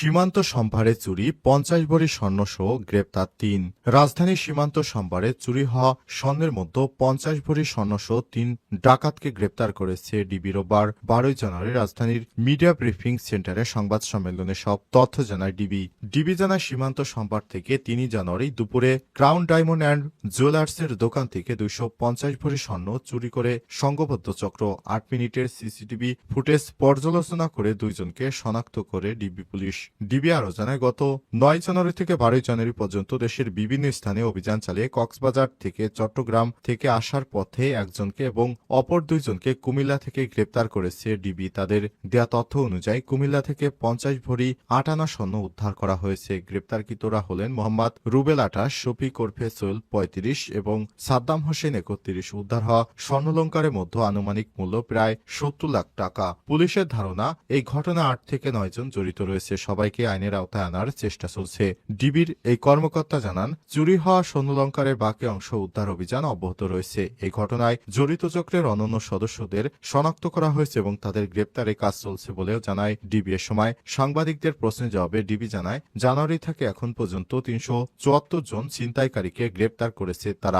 সীমান্ত সম্ভারে চুরি পঞ্চাশ ভরি স্বর্ণ স্বর্ণসহ গ্রেপ্তার তিন। রাজধানীর সীমান্ত সম্ভারে চুরি হওয়া স্বর্ণের মধ্যে পঞ্চাশ ভরি স্বর্ণ স্বর্ণসহ তিন ডাকাতকে গ্রেপ্তার করেছে ডিবি রোববার, বারোই জানুয়ারি রাজধানীর মিডিয়া ব্রিফিং সেন্টারে সংবাদ সম্মেলনে সব তথ্য জানায় ডিবি। ডিবি জানায়, সীমান্ত সম্ভার থেকে তিনই জানুয়ারি দুপুরে ক্রাউন ডায়মন্ড অ্যান্ড জুয়েলার্সের দোকান থেকে দুইশো পঞ্চাশ ভরি স্বর্ণ চুরি করে সংঘবদ্ধ চক্র আট মিনিটের সিসিটিভি ফুটেজ পর্যালোচনা করে দুইজনকে শনাক্ত করে ডিবি পুলিশ। ডিবি আরও জানায় গত নয় জানুয়ারি থেকে বারোই জানুয়ারি পর্যন্ত দেশের বিভিন্ন স্থানে অভিযান চালিয়ে কক্সবাজার থেকে চট্টগ্রাম থেকে আসার পথে একজনকে এবং অপর দুইজনকে কুমিল্লা থেকে গ্রেপ্তার করেছে ডিবি। তাদের দেয়া তথ্য অনুযায়ী কুমিল্লা থেকে পঞ্চাশ ভরি আটানা স্বর্ণ উদ্ধার করা হয়েছে। গ্রেপ্তারকৃতরা হলেন মোহাম্মদ রুবেল আটাশ, শফিক ওরফে সোয়েল পঁয়ত্রিশ এবং সাদ্দাম হোসেন একত্রিশ। উদ্ধার হওয়া স্বর্ণলঙ্কারের মধ্যে আনুমানিক মূল্য প্রায় সত্তর লাখ টাকা। পুলিশের ধারণা, এই ঘটনা আট থেকে নয় জন জড়িত রয়েছে। সবাইকে আইনের আওতায় আনার চেষ্টা চলছে। ডিবির এই কর্মকর্তা জানান, চুরি হওয়া স্বর্ণলঙ্কারের বাকি অংশ উদ্ধার অভিযান অব্যাহত রয়েছে। এই ঘটনায় জড়িত চক্রের অনন্য সদস্যদের শনাক্ত করা হয়েছে এবং তাদের গ্রেপ্তারে কাজ চলছে বলেও জানায় ডিবি। এ সময় সাংবাদিকদের প্রশ্নের জবাবে ডিবি জানায়, জানুয়ারি থেকে এখন পর্যন্ত তিনশো চুয়াত্তর জন ছিনতাইকারীকে গ্রেপ্তার করেছে তারা।